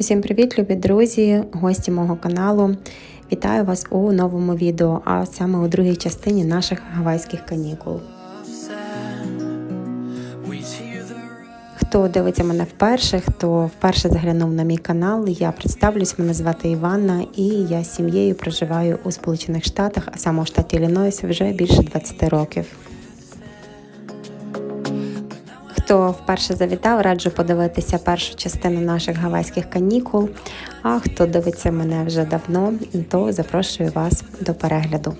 Усім привіт, любі друзі, гості мого каналу. Вітаю вас у новому відео, а саме у другій частині наших гавайських канікул. Хто дивиться мене вперше, хто вперше заглянув на мій канал, я представлюсь, мене звати Іванна, і я з сім'єю проживаю у Сполучених Штатах, а саме у штаті Іллінойс, вже більше 20 років. Хто вперше завітав, раджу подивитися першу частину наших гавайських канікул. А хто дивиться мене вже давно, то запрошую вас до перегляду.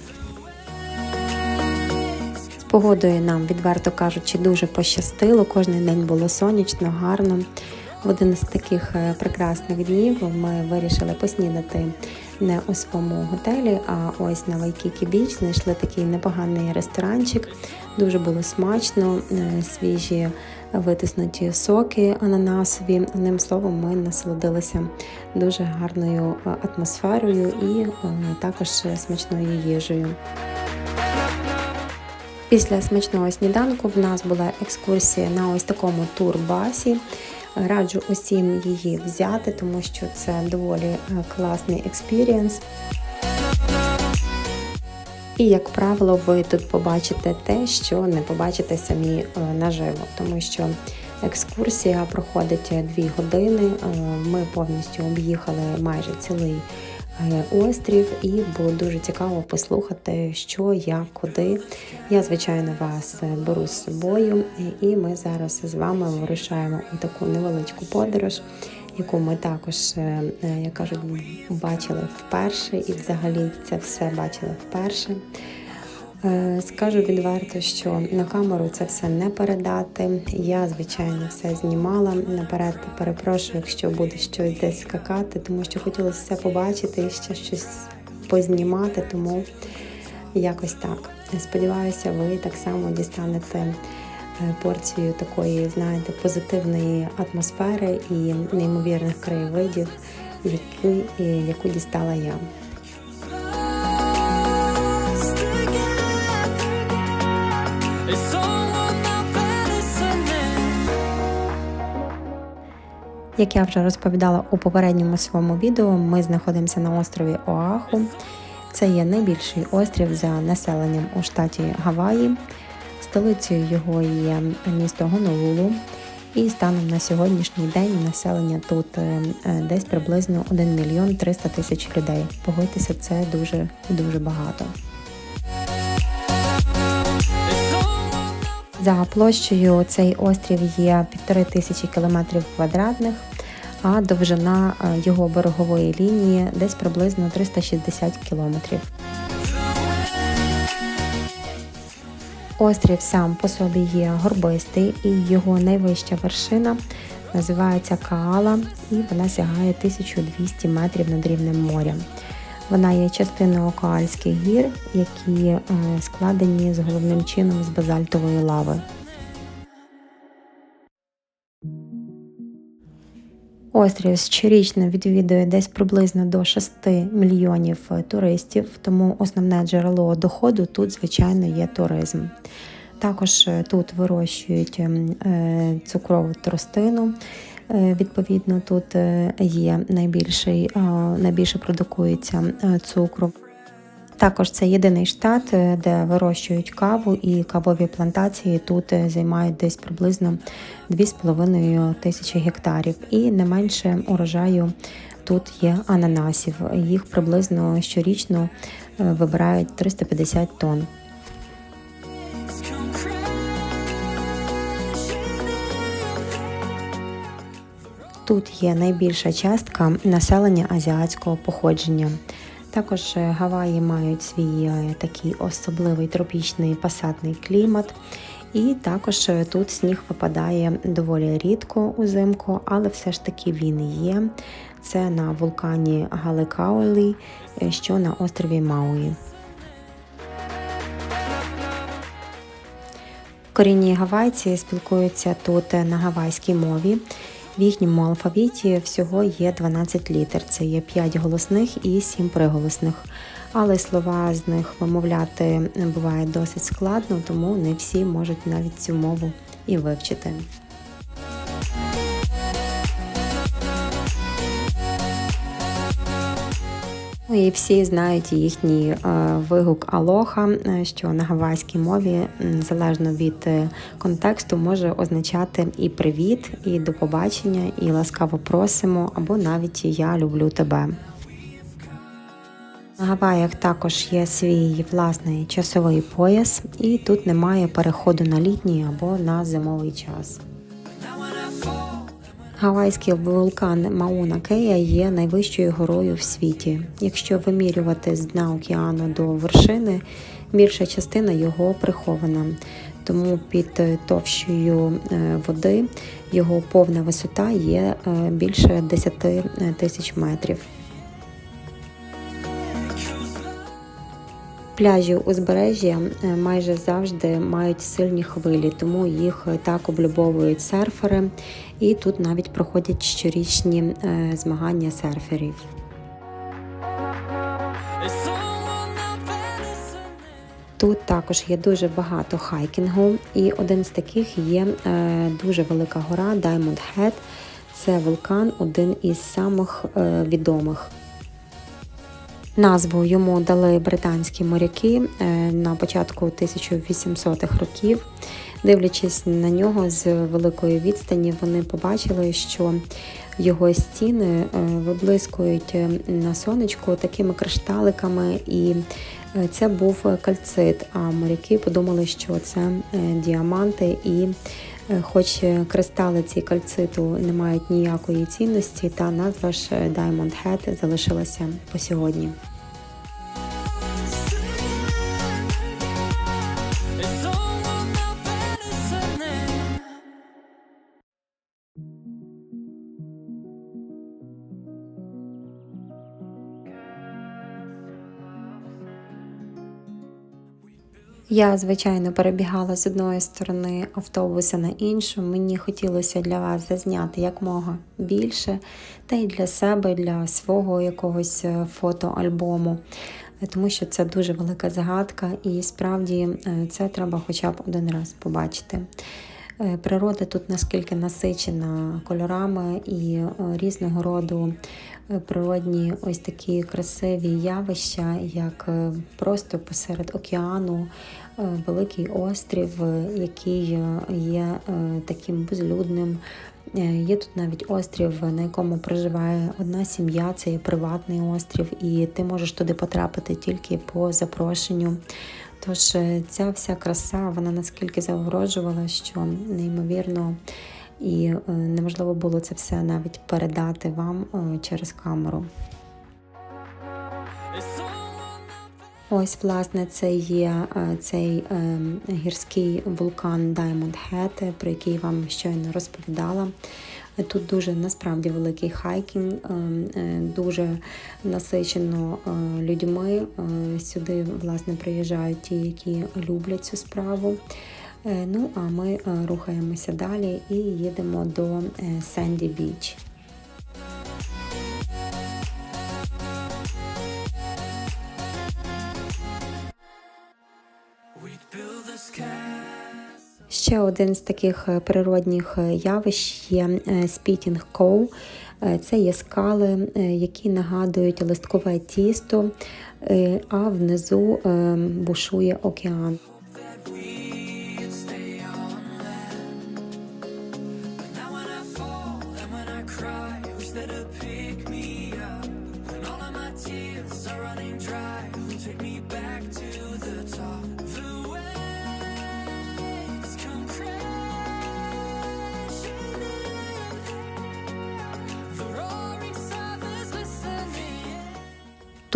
З погодою нам, відверто кажучи, дуже пощастило. Кожен день було сонячно, гарно. В один з таких е, прекрасних днів ми вирішили поснідати не у своєму готелі, а ось на Вайкікі Біч знайшли такий непоганий ресторанчик. Дуже було смачно, е, свіжі витиснуті соки ананасові. Одним словом, ми насолодилися дуже гарною е, атмосферою і е, також смачною їжею. Після смачного сніданку в нас була екскурсія на ось такому турбасі. Раджу усім її взяти, тому що це доволі класний експірієнс. І, як правило, ви тут побачите те, що не побачите самі наживо, тому що екскурсія проходить дві години. Ми повністю об'їхали майже цілий острів, і було дуже цікаво послухати, що, як, куди. Я, звичайно, вас беру з собою, і ми зараз з вами вирушаємо у таку невеличку подорож, яку ми також, як кажуть, бачили вперше, і взагалі це все бачили вперше. Скажу відверто, що на камеру це все не передати. Я, звичайно, все знімала. Наперед перепрошую, якщо буде щось десь скакати, тому що хотілося все побачити і ще щось познімати, тому якось так. Сподіваюся, ви так само дістанете порцію такої, знаєте, позитивної атмосфери і неймовірних краєвидів, які, яку дістала я. Як я вже розповідала у попередньому своєму відео, ми знаходимося на острові Оаху. Це є найбільший острів за населенням у штаті Гаваї. Столицею його є місто Гонолулу. І станом на сьогоднішній день населення тут десь приблизно 1 мільйон 300 тисяч людей. Погодьтеся, це дуже дуже багато. За площею цей острів є півтори тисячі кілометрів квадратних, а довжина його берегової лінії десь приблизно 360 кілометрів. Острів сам по собі є горбистий і його найвища вершина називається Каала і вона сягає 1200 метрів над рівнем моря. Вона є частиною Каальських гір, які складені з головним чином з базальтової лави. Острів щорічно відвідує десь приблизно до 6 мільйонів туристів, тому основне джерело доходу тут, звичайно, є туризм. Також тут вирощують цукрову тростину. Відповідно, тут є найбільший, найбільше продукується цукру. Також це єдиний штат, де вирощують каву, і кавові плантації тут займають десь приблизно 2,5 тисячі гектарів. І не менше урожаю тут є ананасів. Їх приблизно щорічно вибирають 350 тонн. Тут є найбільша частка населення азіатського походження. Також Гаваї мають свій такий особливий тропічний пасатний клімат. І також тут сніг випадає доволі рідко узимку, але все ж таки він є. Це на вулкані Галикаулі, що на острові Мауї. Корінні гавайці спілкуються тут на гавайській мові. В їхньому алфавіті всього є 12 літер. Це є 5 голосних і 7 приголосних. Але слова з них вимовляти буває досить складно, тому не всі можуть навіть цю мову і вивчити. І всі знають їхній е, вигук алоха, е, що на гавайській мові, залежно від е, контексту, може означати і привіт, і до побачення, і ласкаво просимо, або навіть я люблю тебе. На Гаваях також є свій власний часовий пояс, і тут немає переходу на літній або на зимовий час. Гавайський вулкан Мауна Кея є найвищою горою в світі. Якщо вимірювати з дна океану до вершини, більша частина його прихована. Тому під товщою е, води його повна висота є е, більше 10 тисяч метрів. Пляжі узбережжя е, майже завжди мають сильні хвилі, тому їх е, так облюбовують серфери, і тут навіть проходять щорічні е, змагання серферів. Тут також є дуже багато хайкінгу, і один з таких є дуже велика гора Diamond Head. Це вулкан, один із самих відомих. Назву йому дали британські моряки е, на початку 1800-х років. Дивлячись на нього з великої відстані, вони побачили, що його стіни е, виблискують е, на сонечку такими кришталиками, і це був кальцит. А моряки подумали, що це діаманти, і хоч кристали ці кальциту не мають ніякої цінності, та назва ж Diamond Head залишилася по сьогодні. Я, звичайно, перебігала з одної сторони автобуса на іншу. Мені хотілося для вас зазняти якмога більше, та й для себе, для свого якогось е, фотоальбому, тому що це дуже велика загадка, і справді е, це треба хоча б один раз побачити. Е, природа тут наскільки насичена кольорами і різного роду природні ось такі красиві явища, як просто посеред океану великий острів, який є таким безлюдним. Є тут навіть острів, на якому проживає одна сім'я, це є приватний острів, і ти можеш туди потрапити тільки по запрошенню. Тож ця вся краса, вона наскільки заворожувала, що неймовірно і неможливо було це все навіть передати вам через камеру. Ось, власне, це є цей гірський вулкан Diamond Head, про який вам щойно розповідала. Тут дуже насправді великий хайкінг, е, дуже насичено людьми. Сюди власне приїжджають ті, які люблять цю справу. Е, ну а ми рухаємося далі і їдемо до Сенді Біч. Ще один з таких природних явищ є Спітінг Коу. Це є скали, які нагадують листкове тісто, а внизу бушує океан.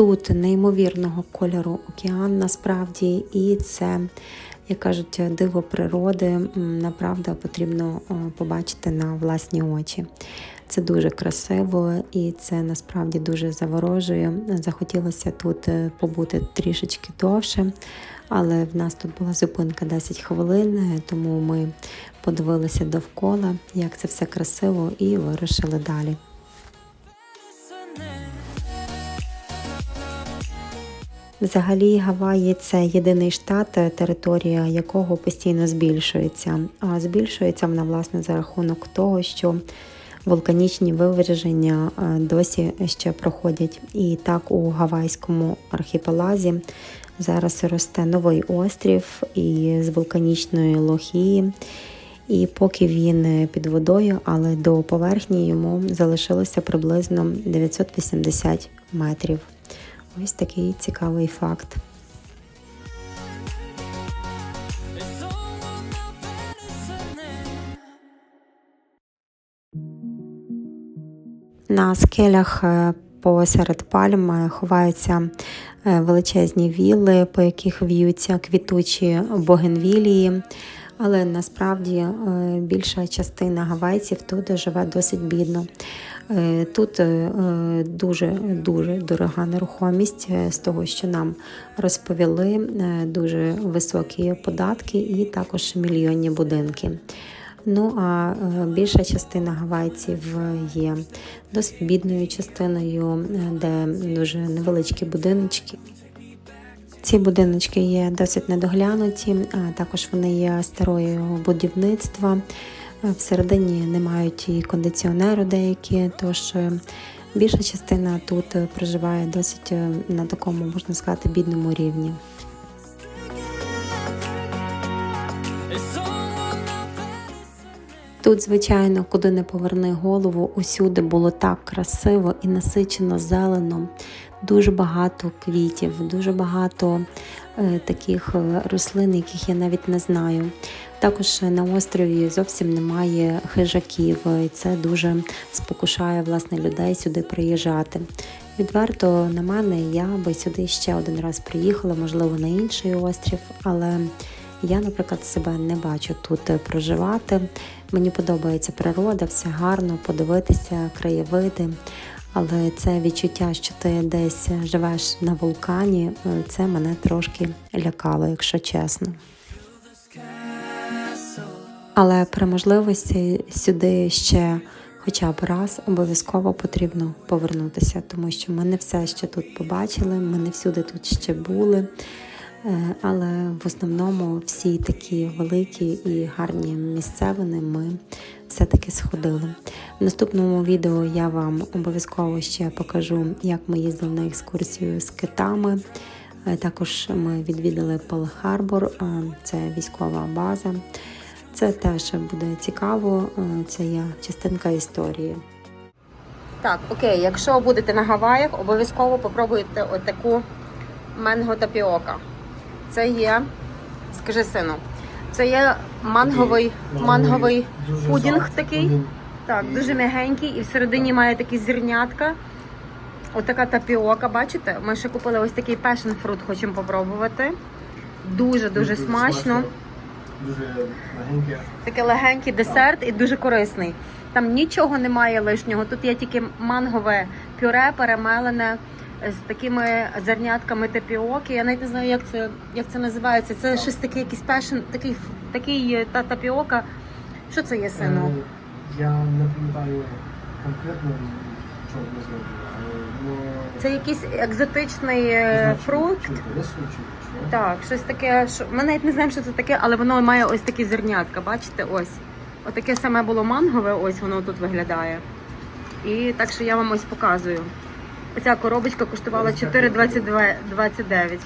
Тут неймовірного кольору океан насправді, і це, як кажуть, диво природи, направда потрібно побачити на власні очі. Це дуже красиво і це насправді дуже заворожує. Захотілося тут е, побути трішечки довше, але в нас тут була зупинка 10 хвилин, е, тому ми подивилися довкола, як це все красиво, і вирушили далі. Взагалі, Гаваї це єдиний штат, територія якого постійно збільшується. А збільшується вона власне за рахунок того, що вулканічні виверження е, досі ще проходять. І так у Гавайському архіпелазі зараз росте новий острів із вулканічної лохії. І поки він під водою, але до поверхні йому залишилося приблизно 980 метрів. Ось такий цікавий факт. На скелях е, посеред пальм е, ховаються е, величезні вілли, по яких в'ються квітучі богенвілії. Але насправді більша частина гавайців тут живе досить бідно. Е, Тут е, дуже дуже дорога нерухомість е, з того, що нам розповіли, е, дуже високі податки і також мільйонні будинки. Ну а е, більша частина гавайців є досить бідною частиною, е, де дуже невеличкі будиночки. Ці будиночки є досить недоглянуті, а також вони є старого будівництва. Всередині не мають і кондиціонеру деякі, тож е, більша частина тут е, проживає досить е, на такому, можна сказати, бідному рівні. Тут, звичайно, куди не поверни голову, усюди було так красиво і насичено зелено. Дуже багато квітів, дуже багато таких е, рослин, яких я навіть не знаю. Також на острові зовсім немає хижаків. і Це дуже спокушає власне людей сюди приїжджати. Відверто на мене, я би сюди ще один раз приїхала, можливо, на інший острів, але я, наприклад, себе не бачу тут е, проживати. Мені подобається природа, все гарно, подивитися, краєвиди. Але це відчуття, що ти десь живеш на вулкані, е, це мене трошки лякало, якщо чесно. Але при можливості сюди ще хоча б раз обов'язково потрібно повернутися, тому що ми не все ще тут побачили, ми не всюди тут ще були. Е, Але в основному всі такі великі і гарні місцевини ми все-таки сходили. В наступному відео я вам обов'язково ще покажу, як ми їздили на екскурсію з китами. Е, Також ми відвідали Пел Харбор, е, це військова база. Це теж буде цікаво, е, це є частинка історії. Так, окей, якщо будете на Гаваях, обов'язково попробуйте отаку менго тапіока. Це є, скажи сину, це є манговий, манговий пудінг такий. Так, дуже м'ягенький і всередині має такі зернятка. Отака тапіока, бачите? Ми ще купили ось такий passion fruit, хочемо попробувати. Дуже дуже смачно. Дуже легеньке. Такий легенький десерт і дуже корисний. Там нічого немає лишнього. Тут є тільки мангове пюре перемелене з такими зернятками тапіоки. Я навіть не знаю, як це, як це називається. Це щось таке, якийсь пешен, такий, такий е, та тапіока. Що це є сину? Я не пам'ятаю конкретно, що ми зробили, ну, Це якийсь екзотичний е, фрукт. Так, щось таке, що ми навіть не знаємо, що це таке, але воно має ось такі зернятка. Бачите, ось. Отаке саме було мангове, ось воно тут виглядає. І так що я вам ось показую. Оця коробочка коштувала 4,29.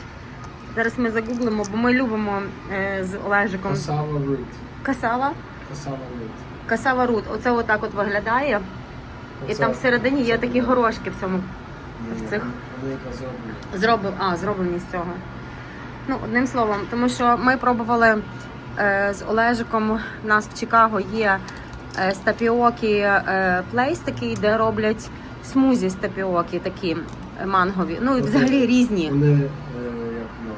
Зараз ми загуглимо, бо ми любимо е, з Олежиком. Касава рут. Касава. Касава рут. Касава рут. Оце отак от виглядає. І Оце- там всередині є такі горошки в цьому в цих- Вони якраз зроблені. Зробив, а, зроблені з цього. Ну, одним словом, тому що ми пробували е, з Олежиком, у нас в Чикаго є е, з тапіоки е, плейс такий, де роблять смузі з тапіоки, такі е, мангові. Ну і взагалі різні. Вони, е, як, ну,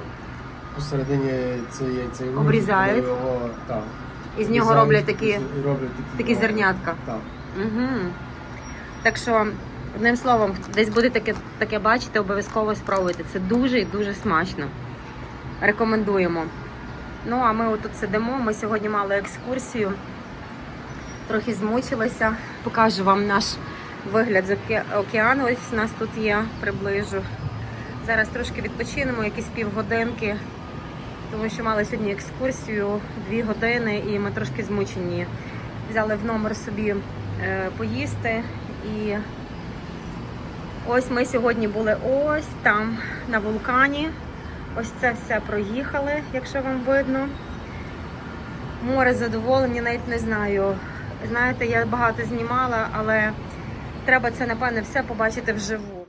посередині цієї рут, Обрізають. Його, так, І з нього роблять такі, роблять такі, такі зернятка. Так. Угу. Так що, одним словом, десь буде таке, таке бачити, обов'язково спробуйте. Це дуже і дуже смачно. Рекомендуємо. Ну, а ми отут сидимо. Ми сьогодні мали екскурсію. Трохи змучилися. Покажу вам наш вигляд з океану. Ось у нас тут є, приближу. Зараз трошки відпочинемо, якісь півгодинки, тому що мали сьогодні екскурсію дві години і ми трошки змучені. Взяли в номер собі е, поїсти. І ось ми сьогодні були ось там на вулкані. Ось це все проїхали, якщо вам видно. Море задоволення, навіть не знаю. Знаєте, я багато знімала, але треба це, напевне, все побачити вживу.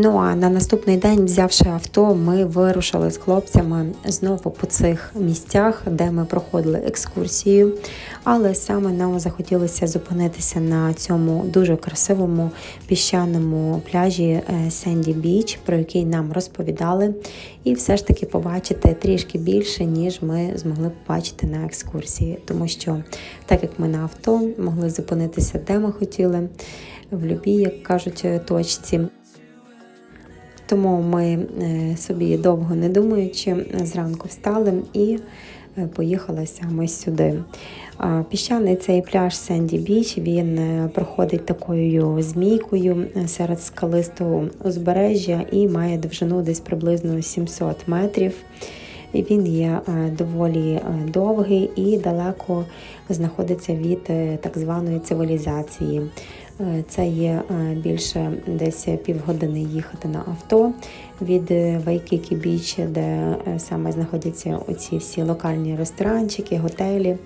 Ну а на наступний день, взявши авто, ми вирушили з хлопцями знову по цих місцях, де ми проходили екскурсію. Але саме нам захотілося зупинитися на цьому дуже красивому піщаному пляжі Сенді Біч, про який нам розповідали, і все ж таки побачити трішки більше, ніж ми змогли побачити на екскурсії, тому що так як ми на авто могли зупинитися, де ми хотіли, в любій, як кажуть, точці. Тому ми е, собі довго не думаючи, зранку встали і е, поїхали саме сюди. Піщаний цей пляж Сенді Біч він е, проходить такою змійкою серед скалистого узбережжя і має довжину десь приблизно 700 метрів. Він є доволі довгий і далеко знаходиться від так званої цивілізації. Е, Це є е, більше десь півгодини їхати на авто від е, Вайкікі Біч, де саме знаходяться оці всі локальні ресторанчики, готелі.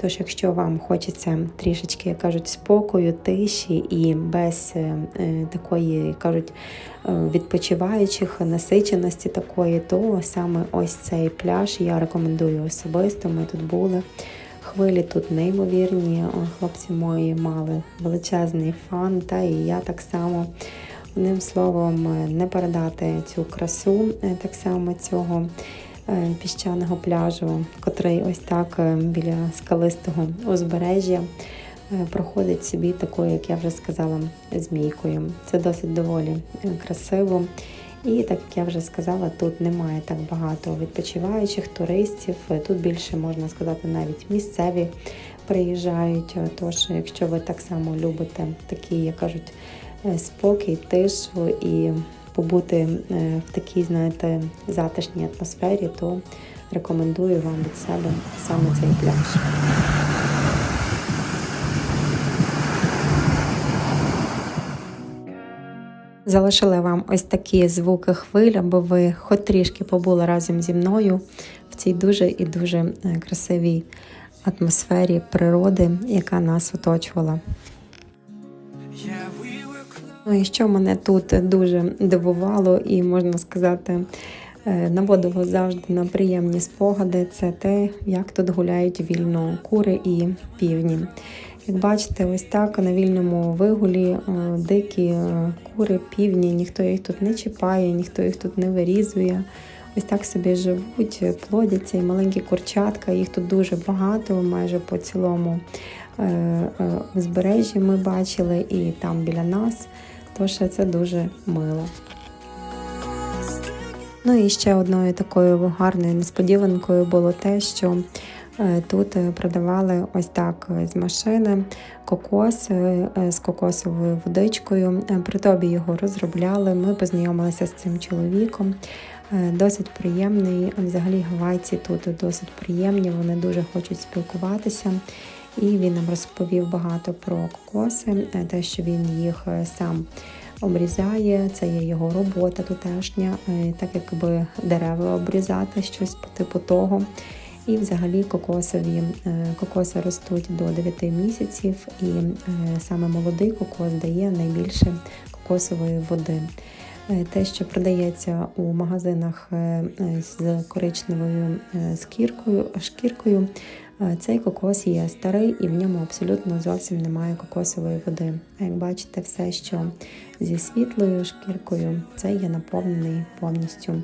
Тож, якщо вам хочеться трішечки, як кажуть, спокою, тиші і без такої, як кажуть, відпочиваючих насиченості такої, то саме ось цей пляж я рекомендую особисто. Ми тут були. Хвилі тут неймовірні. Хлопці мої мали величезний фан, та і я так само. Одним словом, е, не передати цю красу е, так само цього е, піщаного пляжу, котрий ось так біля скалистого узбережжя проходить собі такою, як я вже сказала, змійкою. Це досить доволі красиво. І так як я вже сказала, тут немає так багато відпочиваючих туристів. Тут більше можна сказати, навіть місцеві приїжджають. Тож, якщо ви так само любите такі, як кажуть, е, спокій, тишу і побути е, в такій, знаєте, затишній атмосфері, то рекомендую вам від себе саме цей пляж. Залишили вам ось такі звуки хвиль, аби ви хоч трішки побули разом зі мною в цій дуже і дуже е, красивій атмосфері природи, яка нас оточувала. Ну і що мене тут дуже дивувало, і можна сказати, е, наводило завжди на приємні спогади, це те, як тут гуляють вільно кури і півні. Як бачите, ось так на вільному вигулі е, дикі е, кури, півні, ніхто їх тут не чіпає, ніхто їх тут не вирізує. Ось так собі живуть, плодяться і маленькі курчатка. Їх тут дуже багато, майже по цілому е, е, узбережжі ми бачили і там біля нас. Тож це дуже мило. Ну і ще одною такою гарною несподіванкою було те, що е, тут е, продавали ось так е, з машини кокос е, е, з кокосовою водичкою. Е, При тобі його розробляли. Ми познайомилися з цим чоловіком. Е, Досить приємний. Взагалі гавайці тут досить приємні, вони дуже хочуть спілкуватися. І він нам розповів багато про кокоси, е, те, що він їх е, сам обрізає, це є його робота тутешня, е, так якби дерева обрізати, щось по типу того. І взагалі кокосові е, кокоси ростуть до 9 місяців, і е, саме молодий кокос дає найбільше кокосової води. Е, Те, що продається у магазинах з коричневою шкіркою, е, цей кокос є старий і в ньому абсолютно зовсім немає кокосової води. А як бачите, все, що зі світлою шкіркою, це є наповнений повністю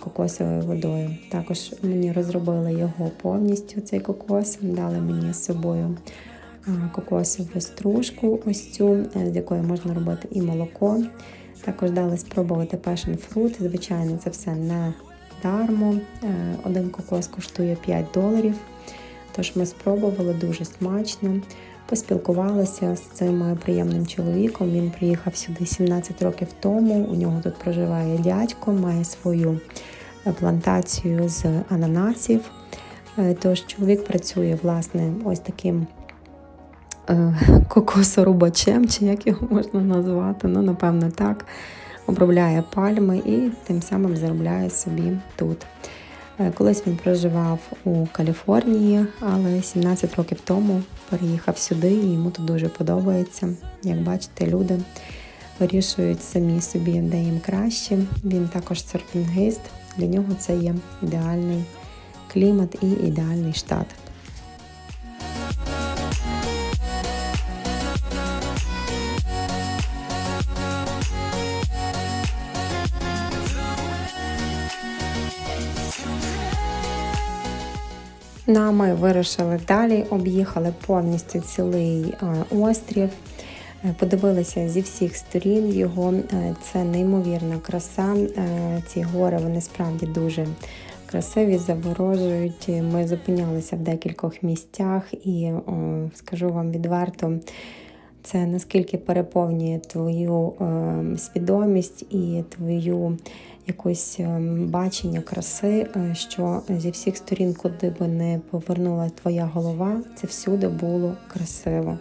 кокосовою водою. Також мені розробили його повністю цей кокос, дали мені з собою е, кокосову стружку, ось цю, е, з якої можна робити і молоко. Також дали спробувати passion fruit. Звичайно, це все не дармо. Е, Один кокос коштує 5 доларів. Тож ми спробували дуже смачно. Поспілкувалися з цим приємним чоловіком. Він приїхав сюди 17 років тому. У нього тут проживає дядько, має свою е, плантацію з ананасів. Е, Тож чоловік працює власне ось таким е, кокосорубачем, чи як його можна назвати, ну напевно так. Обробляє пальми і тим самим заробляє собі тут. Е, Колись він проживав у Каліфорнії, але 17 років тому переїхав сюди, і йому тут дуже подобається. Як бачите, люди вирішують самі собі, де їм краще. Він також серфінгист. Для нього це є ідеальний клімат і ідеальний штат. Ну, а ми вирушили далі, об'їхали повністю цілий острів, е, подивилися зі всіх сторін його. Е, Це неймовірна краса. Е, Ці гори вони справді дуже красиві, заворожують. Ми зупинялися в декількох місцях, і скажу вам відверто. Це наскільки переповнює твою е, свідомість і твою якусь е, бачення краси, е, що зі всіх сторін, куди би не повернула твоя голова, це всюди було красиво.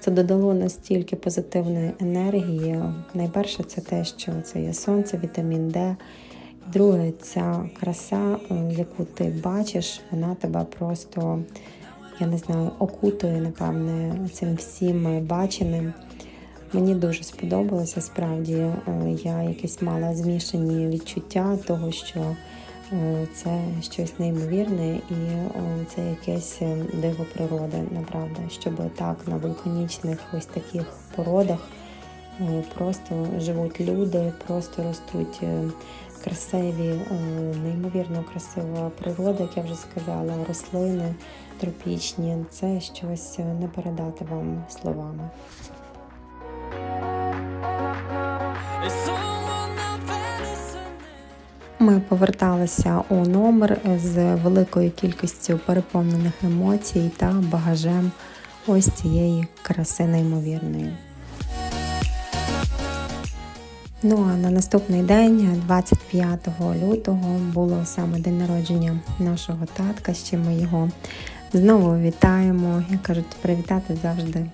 Це додало настільки позитивної енергії. Найперше, це те, що це є сонце, вітамін Д. Друге, ця краса, е, яку ти бачиш, вона тебе просто, я не знаю, окутує, напевне, цим всім баченим. Мені дуже сподобалося справді. е, Я якесь мала змішані відчуття того, що е, це щось неймовірне і е, це якесь диво природи, направда, щоб так на вулканічних ось таких породах просто живуть люди, просто ростуть красиві, неймовірно красива природа, як я вже сказала, рослини тропічні. Це щось не передати вам словами. Ми поверталися у номер з великою кількістю переповнених емоцій та багажем ось цієї краси неймовірної. Ну а на наступний день, 25 лютого, було саме день народження нашого татка, чим ми його знову вітаємо. Як кажуть, привітати завжди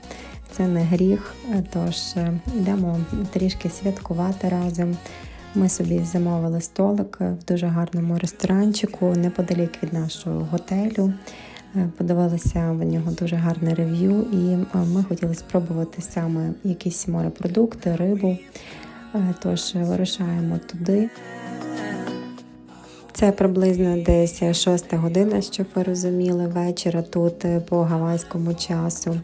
це не гріх. Тож е, йдемо трішки святкувати разом. Ми собі замовили столик в дуже гарному ресторанчику неподалік від нашого готелю. Е, Подивилися в нього дуже гарне рев'ю, і е, ми хотіли спробувати саме якісь морепродукти, рибу. Е, Тож вирушаємо туди. Це приблизно десь 6 година, щоб ви розуміли, вечора тут е, по гавайському часу.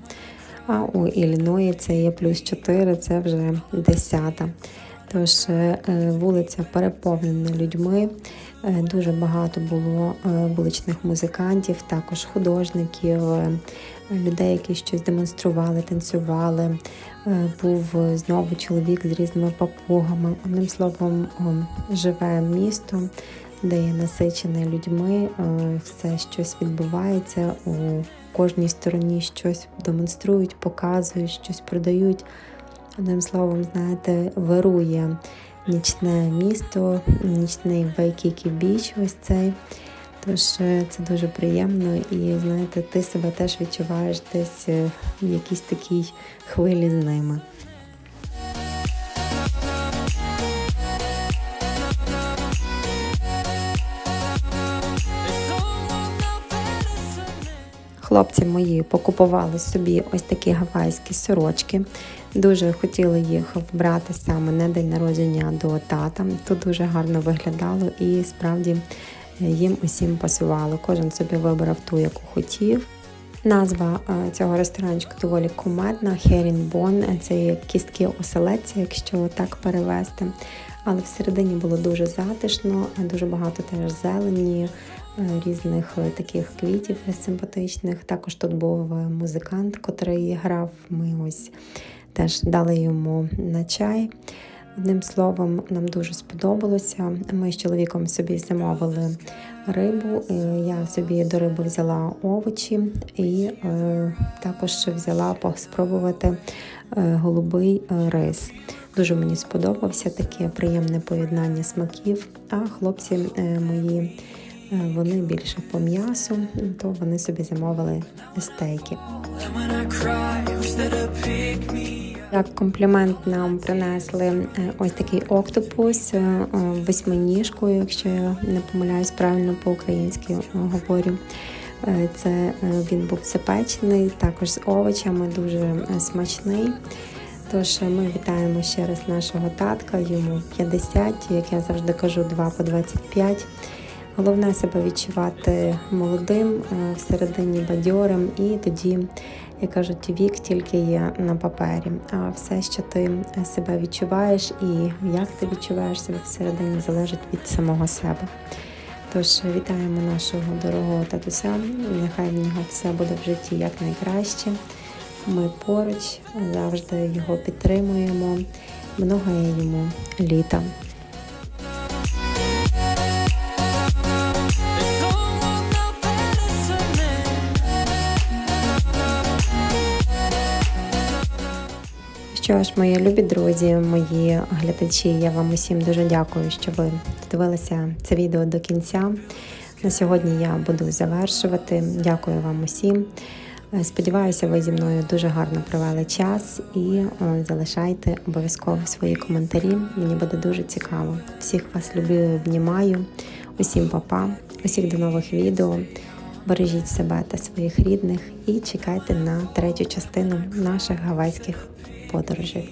А у Ілліної це є плюс 4, це вже 10. Тож е, е, вулиця переповнена людьми. Е, Дуже багато було вуличних музикантів, також художників, людей, які щось демонстрували, танцювали. Був знову чоловік з різними папугами. Одним словом, живе місто, де є насичене людьми, все щось відбувається у кожній стороні щось демонструють, показують, щось продають. Одним словом, знаєте, вирує нічне місто, нічний Вайкікі біч, ось цей. Тож е, це дуже приємно, і знаєте, ти себе теж відчуваєш десь е, в якійсь такій хвилі з ними. Хлопці мої покупували собі ось такі гавайські сорочки. Дуже хотіли їх вбрати саме на день народження до тата. Тут дуже гарно виглядало і справді е, їм усім пасувало. Кожен собі вибрав ту, яку хотів. Назва е, цього ресторанчику доволі кумедна. Херінбон це кістки оселедця, якщо так перевести. Але всередині було дуже затишно, дуже багато теж зелені, різних е, таких квітів симпатичних. Також тут був е, музикант, котрий грав. Ми ось теж дали йому на чай. Одним словом, нам дуже сподобалося. Ми з чоловіком собі замовили рибу. Я собі до риби взяла овочі і е, також взяла спробувати голубий рис. Дуже мені сподобався таке приємне поєднання смаків. А хлопці мої Вони більше по м'ясу, то вони собі замовили стейки. Як комплімент нам принесли е, ось такий октопус е, е, восьминіжкою, якщо я не помиляюсь правильно по-українськи е, говорю. Е, Це е, він був запечений, також з овочами, дуже е, смачний. Тож е, ми вітаємо ще раз нашого татка, йому 50, як я завжди кажу, 2 по 25. Головне себе відчувати молодим, е, всередині бадьорим, і тоді, як кажуть, вік тільки є на папері. А все, що ти себе відчуваєш і як ти відчуваєш себе всередині, залежить від самого себе. Тож вітаємо нашого дорогого татуся. Нехай в нього все буде в житті якнайкраще. Ми поруч завжди його підтримуємо. Много йому літа. Що ж, мої любі друзі, мої глядачі, я вам усім дуже дякую, що ви дивилися це відео до кінця. На сьогодні я буду завершувати. Дякую вам усім. Сподіваюся, ви зі мною дуже гарно провели час і е, залишайте обов'язково свої коментарі. Мені буде дуже цікаво. Всіх вас люблю, і обнімаю. Усім папа, усіх до нових відео. Бережіть себе та своїх рідних і чекайте на третю частину наших гавайських podróży.